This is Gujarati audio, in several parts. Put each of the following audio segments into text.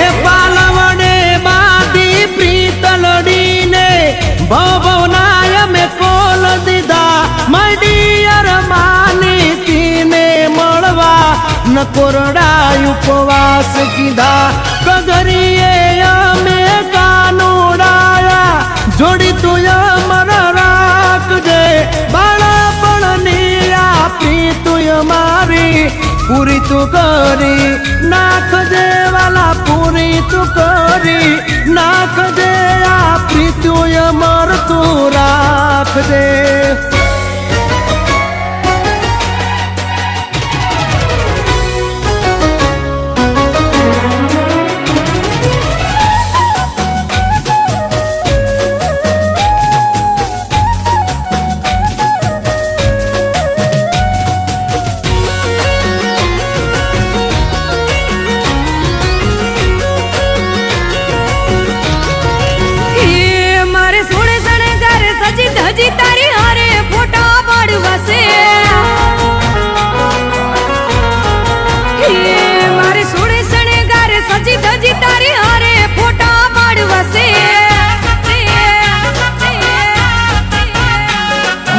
એ પાલવડે બાધી પ્રીતલડીને ભવનાય મેં કોલ દીધા મડિયર માની મળવા, ન કોરડા ઉપવાસ કીધા. કગરીએ અમે કાનુડાયા, જોડી તું અમર પૂરી તું કરી નાખજે વાલા પૂરી તું કરી નાખજે આપી તું અમર તું રાખજે. એ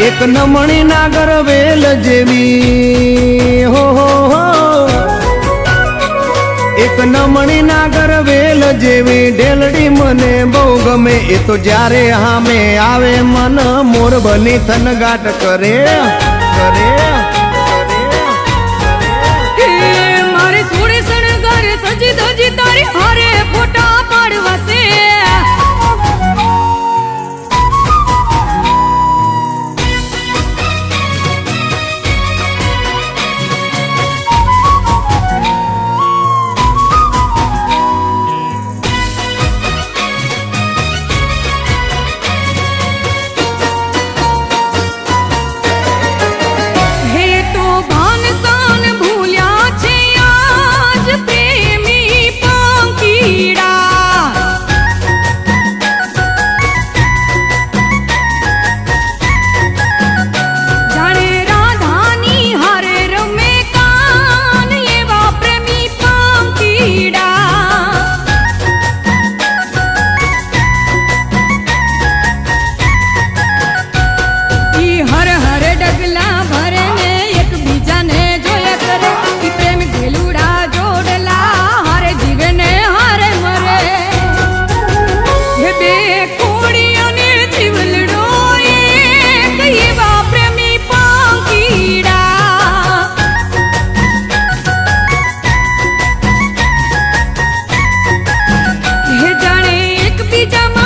એક નમણી નાગર વેલ જેવી. હો હો હો. એક નમણી નાગર વેલ જેવી. ઢેલડી મને બહુ ગમે. એ તો જ્યારે હામે આવે મન મોર બની થનગાટ કરે કરે. জামা